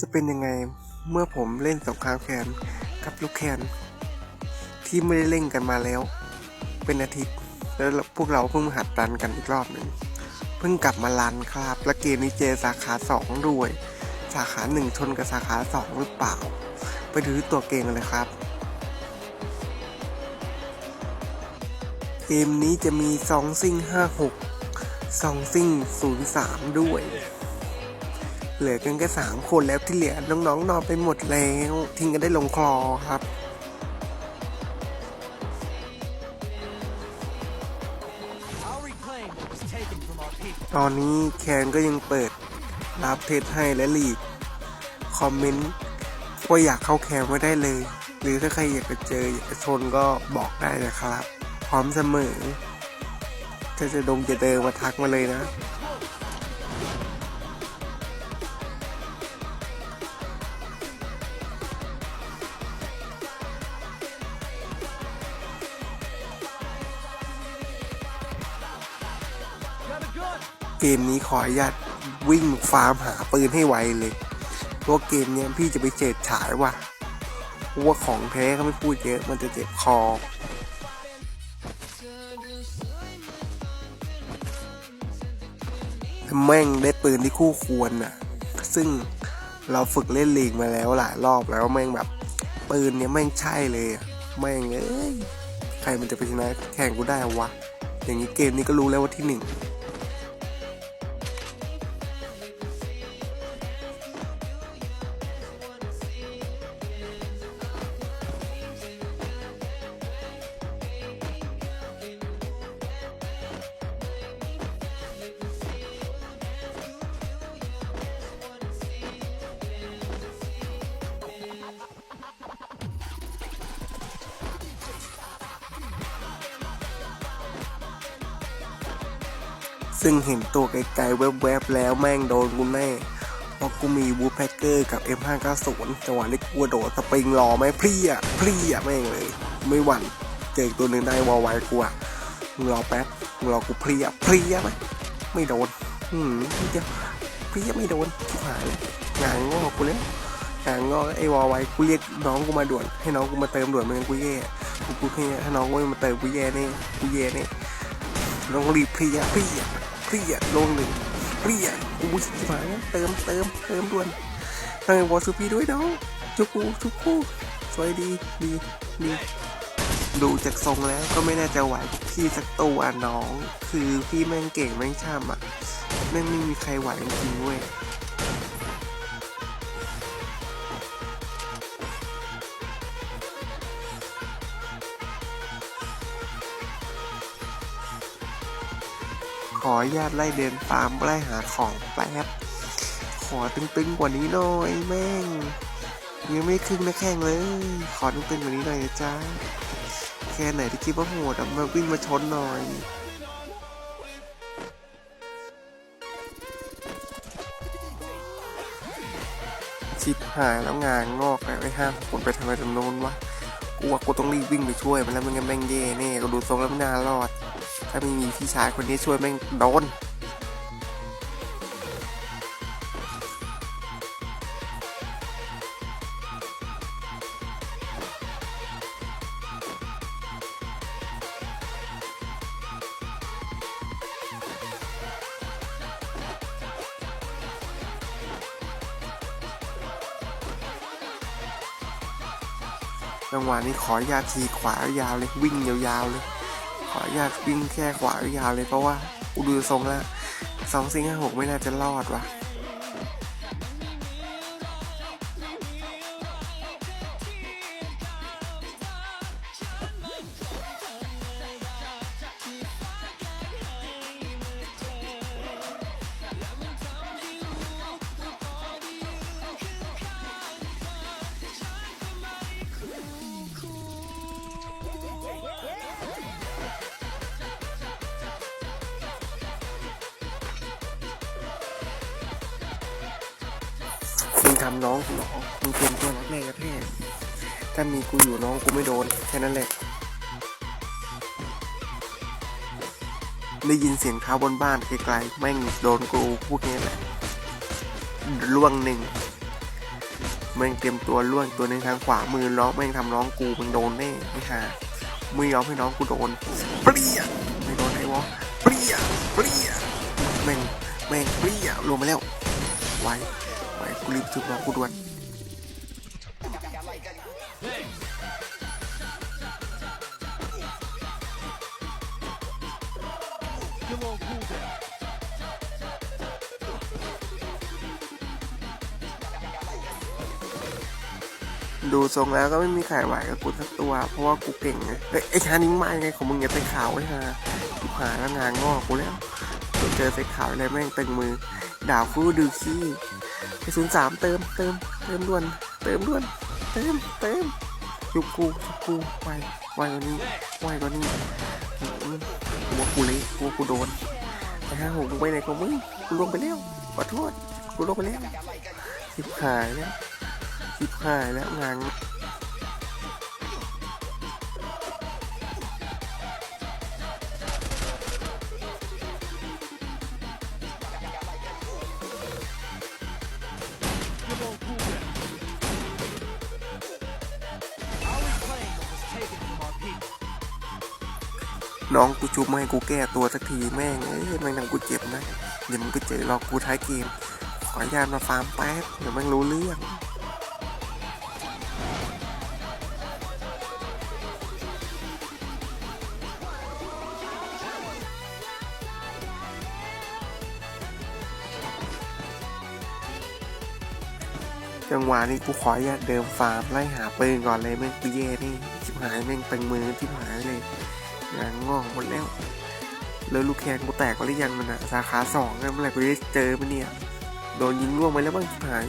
จะเป็นยังไงเมื่อผมเล่นสงครามแคนกับลูกแคนที่ไม่ได้เล่นกันมาแล้ว เป็นอาทิตย์แล้วพวกเราเพิ่งมาหัดรันกันอีกรอบหนึ่งเพิ่งกลับมารันครับ และเกมนี้เจสาขาสองด้วย สาขาหนึ่งชนกับสาขาสองหรือเปล่า ไปดูที่ตัวเกมกันเลยครับ เกมนี้จะมีซองซิ่ง56ซองซิ่ง03 ด้วย เหลือกันแค่สามคนแล้วที่เหลือน้องๆนนอนไปหมดแล้ว ทิ้งกันได้ลงคลอครับตอนนี้แคนก็ยังเปิดรับเทสให้และลีดคอมเมนต์ว่าอยากเข้าแคนไว้ได้เลย หรือถ้าใครอยากจะเจออยากจะชนก็บอกได้นะครับ พร้อมเสมอ ถ้าจะดงจะเดินมาทักมาเลยนะ เกมนี้ขออนุญาตวิ่งฟาร์มหาปืนให้ไวเลยเพราะว่าเกมเนี้ยพี่จะไปเจิดฉายว่ะเพราะว่าของแท้เขาไม่พูดเยอะมันจะเจ็บคอแม่งได้ปืนที่คู่ควรน่ะ ซึ่งเราฝึกเล่นลีกมาแล้วหลายรอบแล้วแม่งแบบปืนเนี้ยแม่งใช่เลย แม่งเอ้ยใครมันจะไปชนะแข่งกูได้วะ อย่างนี้เกมนี้ก็รู้แล้วว่าที่หนึ่ง ซึ่งเห็นตัวไกลๆแวบๆแล้วแม่งโดนกูแน่เพราะกูมีบูแพคเกอร์กับ M590 จังหวะนี้กูโดดสปริงรอไหมเพลียเพลียแม่งเลย ไม่หวั่นเจอตัวหนึ่งได้วอลไวกูอะมึงรอแป๊บมึงรอกูเพลียเพลียไหมไม่โดนหืมเดี๋ยวเพลียไม่โดนชิบหายงานงอกกูเลยงานงอกไอ้วอลไวกูเรียกน้องกูมาด่วน ให้น้องกูมาเติมด่วนมันกูแย่กูกูแค่ถ้าน้องกูไม่มาเติมกูแย่แน่กูแย่แน่ลงรีบเพลียเพลีย เรียลงหนึ่งเรียกูสิบหายเติมเติมเติมด่วนทางวอซูพีด้วยน้องจุกูจุกูสวยดีดีดีดูจากทรงแล้วก็ไม่น่าจะไหวพี่สักตัวน้อง คือพี่แม่งเก่งแม่งช่ำอะแม่งไม่มีใครไหวจริงเว้ย ขออนุญาตไล่เดินตามไล่หาของแป๊บ ขอตึงๆกว่านี้หน่อยแม่ง ยังไม่ครึ่งนะแข่งเลย ขอตึงๆกว่านี้หน่อยนะจ้าแค่ไหนที่คิดว่าโหดมาวิ่งมาชนหน่อยชิบหายแล้วงานงอกแล้วไอ้ห้าคนไปทำอะไรตรงโน้นวะกูว่ากูต้องรีบวิ่งไปช่วยมันแล้วไม่งั้นแม่งเย่แน่ก็ดูทรงแล้วไม่น่ารอด ถ้าไม่มีพี่ชายคนนี้ช่วยแม่งโดนจังหวะนี้ขออนุญาทีขวายาวเลยวิ่งยาวๆเลย ขออนุญาตวิ่งแค่ขวายาวเลยเพราะว่า อุดูทรงแล้วสองสิงห้าหกไม่น่าจะรอดว่ะ ทำน้องกูเหรอมึงเป็นตัวรักแม่กระแทกถ้ามีกูอยู่น้องกูไม่โดนแค่นั้นแหละ ได้ยินเสียงเท้าบนบ้านไกลๆแม่งโดนกูพูดงี้แหละล่วงหนึ่งแม่งเตรียมตัวล่วงตัวในทางขวามือน้องแม่งทำน้องกูมึงโดนแน่ไอ้ห่าไม่ยอมให้น้องกูโดนเปรี้ยไม่โดนไอ้วะเปรี้ยเปรี้ยแม่งแม่งเปรี้ยลงมาแล้วไวไวกู รีบจุดน้องกูด่วนดูทรงแล้วก็ไม่มีใครไหวกับกูสักตัว เพราะว่ากูเก่งไงไอ้ชานิ้งมาไงของมึงอย่าใส่ขาวไว้ฮะกูหาแล้วงานงอกกูแล้วเจอใส่ขาวอะไรแม่งตึงมือ ด่าฟู้ดูขี้ ไปศูนย์สามเติมเติมเติมด่วน เติมด่วน เติมเติมยุกกูยุกกูไวไวกว่านี้ไวกว่านี้อืมกูว่ากูเละกูว่ากูโดนไอ้ห้าหกมึงไปไหนของมึงกูลงไปแล้วขอโทษกูลงไปแล้วสิบหายแล้วสิบหายแล้วงาน น้องกูชุบมาให้กูแก้ตัวสักทีแม่งเอ้ยแม่งทำกูเจ็บนะเดี๋ยวมึงก็เจอรอกูท้ายเกม ขออนุญาตมาฟาร์มแป๊บเดี๋ยวแม่งรู้เรื่องจังหวะนี้กูขออนุญาตเดิมฟาร์มไล่หาปืนก่อนเลยแม่งกูเย่นี่ชิบหายแม่งตึงมือชิบหายเลย งานงอกหมดแล้ว แล้วลูกแคนกูแตกไปหรือยังมันอะสาขาสองนะเมื่อไหร่กูจะเจอมันเนี่ย โดนยิงร่วงไปแล้วบ้างชิบหาย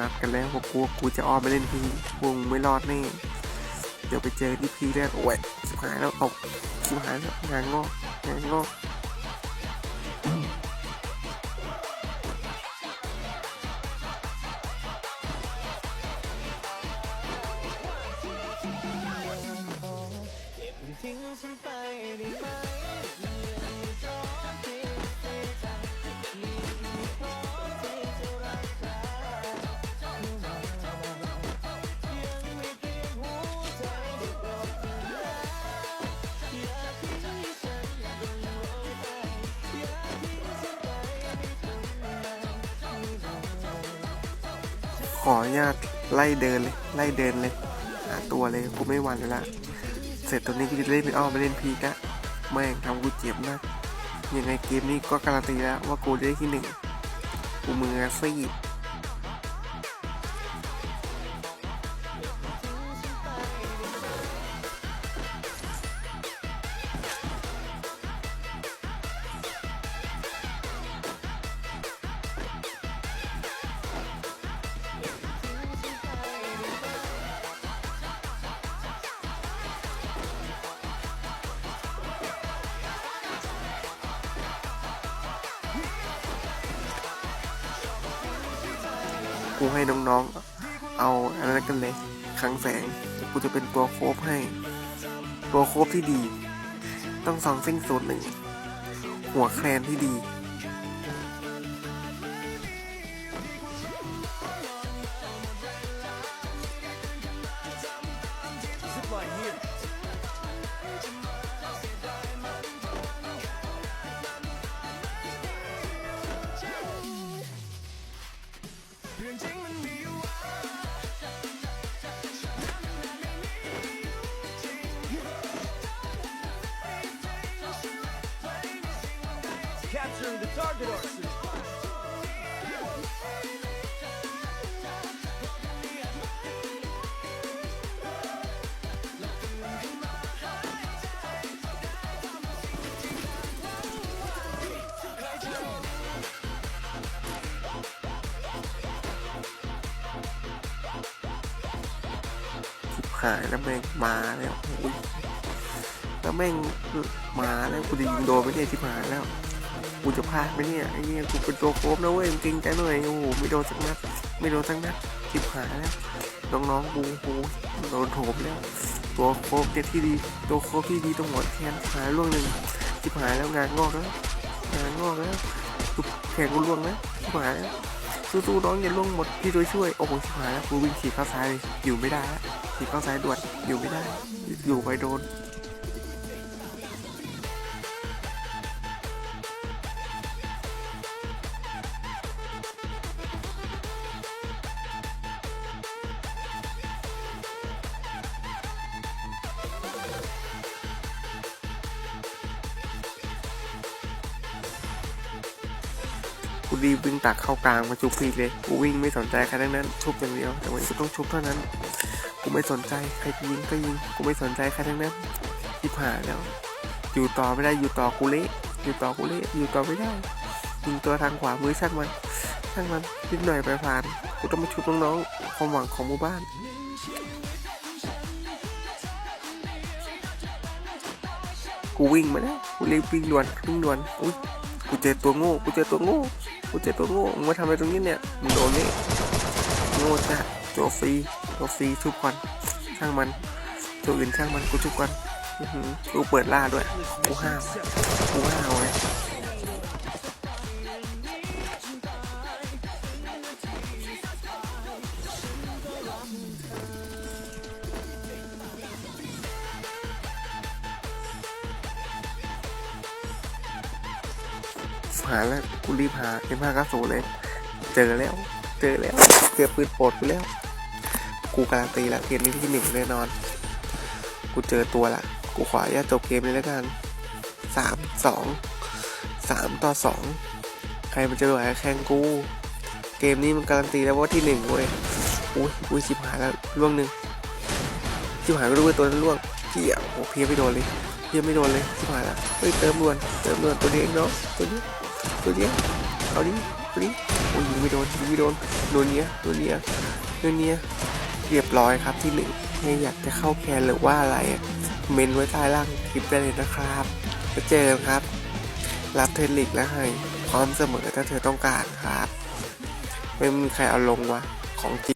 นัดกันแล้วพวกลัวกูจะอ้อมไปเล่นพีวงไม่รอดแน่เดี๋ยวไปเจอที่พีแรกโอ้ยชิบหายแล้วตกชิบหายแล้วงานงอกงานงอก ขออนุญาตไล่เดินเลย ไล่เดินเลย หาตัวเลยกูไม่หวั่นเลยละเสร็จตรงนี้กูจะเล่นไม่อ้อมไปเล่นพีกะแม่งทำกูเจ็บมากยังไงเกมนี้ก็การันตีแล้วว่ากูได้ที่หนึ่งกูมือซีด กูให้น้องๆ เอาอะไรกันเลยคังแสงกูจะเป็นตัวโคบให้ ตัวโคบที่ดี ต้องสองเส้นศูนย์หนึ่งหัวแคลนที่ดี started our suit. หายแล้วแม่งมาแล้วแล้วแม่งมาแล้วกูจะยิงโดนไหมเนี่ยชิบหายแล้ว กูจะพลาดไหมเนี่ยไอ้เนี่ยกูเป็นตัวโคบนะเว้ยจริงใจหน่อยโอ้โหไม่โดนสักนัดไม่โดนสักนัดชิบหายแล้วน้องๆกูโอ้โหโดนโถมแล้ว ตัวโคบเนี่ยที่ดีตัวโคบที่ดีตรงหัวแขนหายล่วงหนึ่งชิบหายแล้วงานงอกแล้วงานงอกแล้วแขนกูล่วงแล้วชิบหายแล้วสู้ๆน้องอย่าล่วงหมดพี่ตัวช่วยโอ้โหชิบหายแล้วกูวิ่งฉีกเข้าซ้ายอยู่ไม่ได้แล้วฉีกเข้าซ้ายด่วนอยู่ไม่ได้ อยู่ไปโดน กูรีบวิ่งตักเข้ากลางมาชุบพีเลย กูวิ่งไม่สนใจใครทั้งนั้น ชุบอย่างเดียว แต่วันนี้กูต้องชุบเท่านั้น กูไม่สนใจใครจะยิงก็ยิง กูไม่สนใจใครทั้งนั้นที่ผ่านแล้ว อยู่ต่อไม่ได้อยู่ต่อกูเละอยู่ต่อกูเละอยู่ต่อไม่ได้ ยิงตัวทางขวามือช่างมัน ช่างมันนิดหน่อยไปผ่าน กูต้องมาชุบน้องๆ ความหวังของหมู่บ้านกูวิ่งมาแล้วกูรีบวิ่งด่วนวิ่งด่วนอุ้ยกูเจอตัวโง่กูเจอตัวโง่ กูเจอตัวโง่มึงมาทำอะไรตรงนี้เนี่ยมึงโดนนี่โง่จ้ะตัวฟรีตัวฟรีทุบก่อนช่างมันตัวอื่นช่างมันกูทุบก่อนกูเปิดล่าด้วยกูห้าวกูห้าวเลย หาแล้วกูรีบหาเอ็มห้าเก้าศูนย์เลย เจอแล้ว เจอแล้วเจอปืนโปรดกูแล้ว กูการันตีแล้วเกมนี้ที่หนึ่งแน่นอน กูเจอตัวละ กูขออนุญาตจบเกมเลยแล้วกันสามสองสามต่อสองใครมันจะไหวกับแข่งกู เกมนี้มันการันตีแล้วว่าที่หนึ่งเว้ยอุ้ยอุ้ยชิบหายแล้วล่วงหนึ่งชิบหายไม่รู้ว่าตัวนั้นล่วงเกี่ยโอ้เพี้ยไม่โดนเลยเพี้ยไม่โดนเลยชิบหายแล้วเฮ้ยเติมด่วนเติมด่วนตัวนี้เองเนาะตัวนี้ ตัวนี้เอาดิตัวนี้โอ้ยยิงไม่โดนยิงไม่โดนโดนเนี้ยโดนเนี้ยโดนเนี้ยเรียบร้อยครับที่หนึ่งใครอยากจะเข้าแคนหรือว่าอะไรเมนไว้ใต้ล่างคลิปได้เลยนะครับจะเจอกันครับ รับเทนลิกและให้พร้อมเสมอถ้าเธอต้องการครับ ไม่มีใครเอาลงวะของจริง